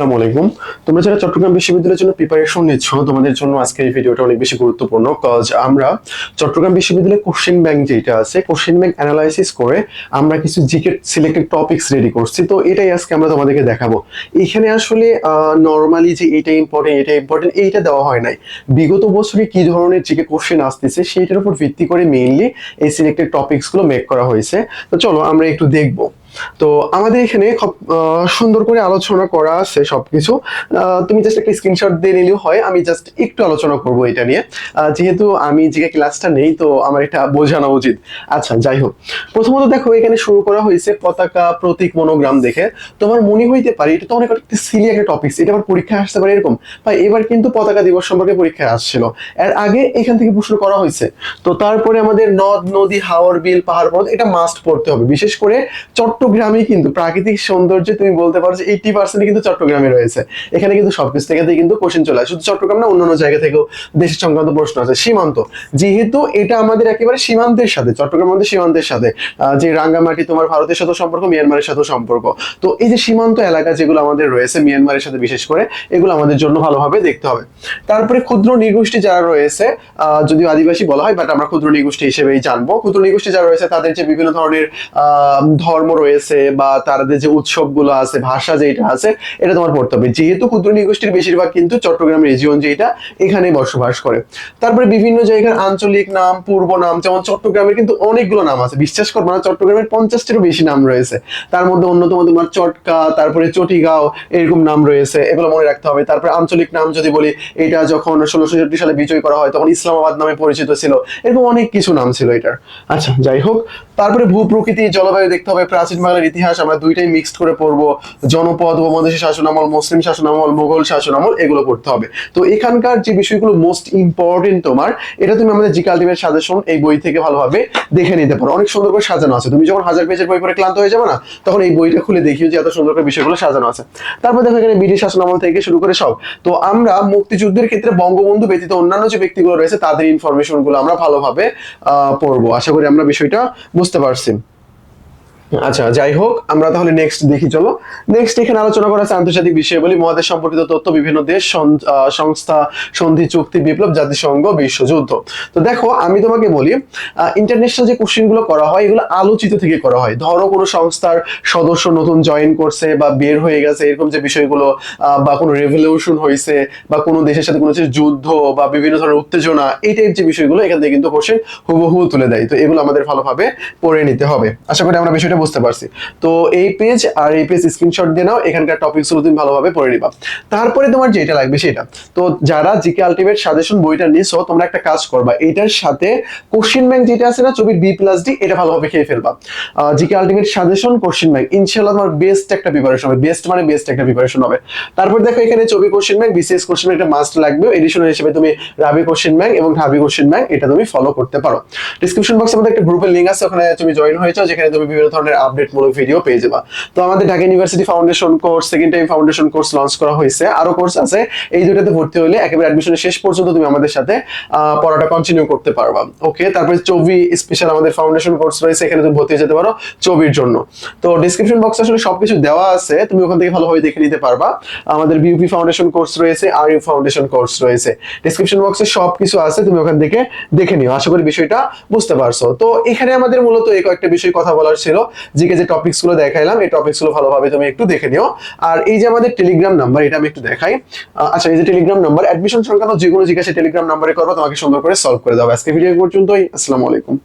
আসসালামু আলাইকুম। তোমরা যারা চট্টগ্রাম বিশ্ববিদ্যালয়ের জন্য প্রিপারেশন নিচ্ছ, তোমাদের জন্য আজকের এই ভিডিওটা অনেক বেশি গুরুত্বপূর্ণ কজ আমরা চট্টগ্রাম বিশ্ববিদ্যালয়ে কোশ্চেন ব্যাংক যেটা আছে কোশ্চেন ব্যাংক অ্যানালাইসিস করে আমরা কিছু জিকে সিলেক্টেড টপিকস রেডি করছি। তো এটাই আজকে আমরা তোমাদেরকে দেখাবো। এখানে আসলে নর্মালি যে এটা ইম্পর্টেন্ট এটা ইম্পর্টেন্ট এইটা দেওয়া হয় নাই। বিগত বছরে কি ধরনের জিকে কোশ্চেন আসতেছে, সেইটার উপর ভিত্তি করে মেইনলি এই সিলেক্টেড টপিকসগুলো মেক করা হয়েছে। তো চলো আমরা একটু দেখব। তো আমাদের এখানে খুব সুন্দর করে আলোচনা করা আছে সবকিছু। তুমি জাস্ট একটা স্ক্রিনশট দিয়ে নিলেও হয়, আমি জাস্ট একটু আলোচনা করব এটা নিয়ে। যেহেতু আমি যে ক্লাসটা নেই, তো আমার এটা বোঝানো উচিত। আচ্ছা যাই হোক। প্রথমত দেখো, এখানে শুরু করা হয়েছে পতাকা প্রতীক মনোগ্রাম দেখে। তোমার মনে হইতে পারে, এটা তো অনেক একটা সিলি একটা টপিক এটা আবার পরীক্ষায় আসতে পারে এরকম। ভাই এবার কিন্তু পতাকা দিবস সম্পর্কে পরীক্ষায় আসছিল। এর আগে এখান থেকে প্রশ্ন করা হয়েছে। তো তারপরে আমাদের নদ, নদী, হাওর, বিল, পাহাড়, পর্বত, এটা মাস্ট পড়তে হবে। বিশেষ করে চট্টগ্রামে কিন্তু প্রাকৃতিক সৌন্দর্য তুমি বলতে পারো যে এইটি পার্সেন্ট কিন্তু চট্টগ্রামে রয়েছে। এখানে কিন্তু সবকিছু থেকে কিন্তু কোশ্চেন চলে আসে। শুধু চট্টগ্রাম না, অন্যান্য জায়গা থেকেও দেশের সংক্রান্ত প্রশ্ন আছে সীমান্ত, যেহেতু এটা আমাদের একেবারে সীমান্তের সাথে, চট্টগ্রাম আমাদের সীমান্তের সাথে যে রাঙ্গামাটি তোমার ভারতের সাথে সম্পর্ক, মিয়ানমারের সাথে সম্পর্ক। তো এই যে সীমান্ত এলাকা যেগুলো আমাদের রয়েছে, মিয়ানমারের সাথে বিশেষ করে, এগুলো আমাদের জন্য ভালোভাবে দেখতে হবে। তারপরে ক্ষুদ্র নৃগোষ্ঠী যারা রয়েছে যদিও আদিবাসী বলা হয় বাট আমরা ক্ষুদ্র নৃগোষ্ঠী হিসেবেই জানব। ক্ষুদ্র নৃগোষ্ঠী যারা রয়েছে, তাদের যে বিভিন্ন ধরনের ধর্ম রয়েছে বা তাদের যে উৎসবগুলো আছে, ভাষা যেটা আছে, এটা তোমার পড়তে হবে। যেহেতু ক্ষুদ্র নৃগোষ্ঠীর বেশিরভাগ কিন্তু চট্টগ্রাম রিজিয়ন যেটা এখানে বসবাস করে। তারপরে বিভিন্ন জায়গার আঞ্চলিক নাম, পূর্ব নাম, যেমন চট্টগ্রামের কিন্তু অনেকগুলো নাম আছে। বিশ্বাস করব না, চট্টগ্রামের পঞ্চাশটিরও বেশি নাম রয়েছে। তার মধ্যে অন্যতম তোমার চটকা, তারপরে চটিগাঁও, এরকম নাম রয়েছে, এগুলো মনে রাখতে হবে। তারপরে আঞ্চলিক নাম যদি বলি, এটা যখন ষোলোশো সালে বিজয় করা হয়, তখন ইসলামাবাদ নামে পরিচিত ছিল। এরকম অনেক কিছু নাম ছিল এটার। আচ্ছা যাই হোক। তারপরে ভূ প্রকৃতি জলবায়ু দেখতে হবে, প্রাচীন বাংলার ইতিহাস আমরা দুইটাই মিক্সড করে পড়ব। জনপদ, উপমহাদেশী শাসনামল, মুসলিম শাসনামল, মুঘল শাসনামল, এগুলো পড়তে হবে। তো এখানকার যে বিষয়গুলো মোস্ট ইম্পর্টেন্ট তোমার, এটা তুমি আমাদের জি কাল্টিভেট সাজেশন এই বই থেকে ভালোভাবে দেখে নিতে পারো। অনেক সুন্দর করে সাজানো আছে। তুমি যখন হাজার পেজের বই পড়ে ক্লান্ত হয়ে যাবে না, তখন এই বইটা খুলে দেখিও যে এত সুন্দর করে বিষয়গুলো সাজানো আছে। তারপর দেখো এখানে ব্রিটিশ শাসনামল থেকে শুরু করে সব। তো আমরা মুক্তিযুদ্ধের ক্ষেত্রে বঙ্গবন্ধু ব্যতীত অন্যান্য যে ব্যক্তিগুলো রয়েছে, তাদের ইনফরমেশনগুলো আমরা ভালোভাবে পড়ব। আশা করি আমরা বিষয়টা বুঝতে পারছি। আচ্ছা যাই হোক, আমরা তাহলে নেক্সট দেখি, চলো। নেক্সট এখানে আলোচনা করা আছে আন্তর্জাতিক বিষয়াবলী, মহাদেশ সম্পর্কিত তথ্য, বিভিন্ন দেশ সংস্থা, সন্ধি, চুক্তি, বিপ্লব, জাতিসংঘ, বিশ্বযুদ্ধ। তো দেখো, আমি তোমাকে বলি ইন্টারন্যাশনাল যে কোশ্চেনগুলো করা হয়, এগুলো আলোচিত থেকে করা হয়। ধরো, কোনো সংস্থার সদস্য নতুন জয়েন করছে বা বের হয়ে গেছে, এরকম যে বিষয়গুলো বা কোনো রেভলিউশন হয়েছে, বা কোনো দেশের সাথে কোনো যুদ্ধ, বা বিভিন্ন ধরনের উত্তেজনা, এই টাইপ যে বিষয়গুলো, এখান থেকে কিন্তু কোশ্চেন হুবহু তুলে দেয়। তো এগুলো আমাদের ভালোভাবে পড়ে নিতে হবে। আশা করি আমরা বিষয়টা বুঝতে পারছি। তো এই পেজ আর এই পেজ স্ক্রিনশট দিয়ে নাও, এখানকার টপিকসগুলো তুমি ভালোভাবে পড়ে নিবা। তারপরে তোমার যেটা লাগবে সেটা। তো যারা জিকে আলটিমেট সাজেশন বইটা নিছো, তোমরা একটা কাজ করবা এইটার সাথে কোশ্চেন ব্যাংক যেটা আছে না, ছবির বি প্লাস ডি এটা ভালোভাবে খেয়ে ফেলবা। GK ultimate suggestion question bank ইনশাআল্লাহ তোমার বেস্ট একটা প্রিপারেশন হবে। বেস্ট মানে বেস্ট একটা প্রিপারেশন হবে। তারপর দেখো এখানে ছবি question bank BCS question bank একটা মাস্ট লাগবে। এডিশনাল হিসেবে তুমি রাবি কোশ্চেন ব্যাংক এবং ঢাবি কোশ্চেন ব্যাংক এটা তুমি ফলো করতে পারো। ডিসক্রিপশন বক্সে আমাদের একটা গ্রুপের লিংক আছে, ওখানে তুমি জয়েন হয়েছো যেখানে তুমি বিভিন্ন ধরনের আপডেট মূলক ভিডিও পেয়ে যাবা। তো আমাদের Dhaka university foundation course second time foundation course launch করা হয়েছে। আরও কোর্স আছে। এই দুটাতে ভর্তি হলে একেবারে অ্যাডমিশনের শেষ পর্যন্ত তুমি আমাদের সাথে পড়াটা কন্টিনিউ করতে পারবা। ওকে তারপরে চবি স্পেশাল আমাদের ফাউন্ডেশন কোর্স রয়েছে। এখানে তুমি ভর্তি হয়ে যেতে পারো চবির জন্য। তো ডিসক্রিপশন বক্সে আসলে সবকিছু দেওয়া আছে। তুমি ওখান থেকে ভালোভাবে দেখে নিতে পারবা। আমাদের বিউপি ফাউন্ডেশন কোর্স রয়েছে আর ইউ ফাউন্ডেশন কোর্স রয়েছে। ডিসক্রিপশন বক্সে সবকিছু আছে। তুমি ওখান থেকে দেখে নিও। আশা করি বিষয়টা বুঝতে পারছ। তো এখানে আমাদের মূলত এই কয়েকটা বিষয় কথা বলার ছিল। জিকে যে টপিকসগুলো দেখাইলাম, এই টপিকসগুলো ভালোভাবে তুমি একটু দেখে নিও। আর এই যে আমাদের টেলিগ্রাম নাম্বার এটা আমি একটু দেখাই। আচ্ছা এই যে টেলিগ্রাম নাম্বার অ্যাডমিশন সংক্রান্ত যে কোনো জিজ্ঞাসা টেলিগ্রাম নাম্বারে করবা, তোমাকে সুন্দর করে সলভ করে দেবো আজকে ভিডিও পর্যন্তই, আসসালামু আলাইকুম।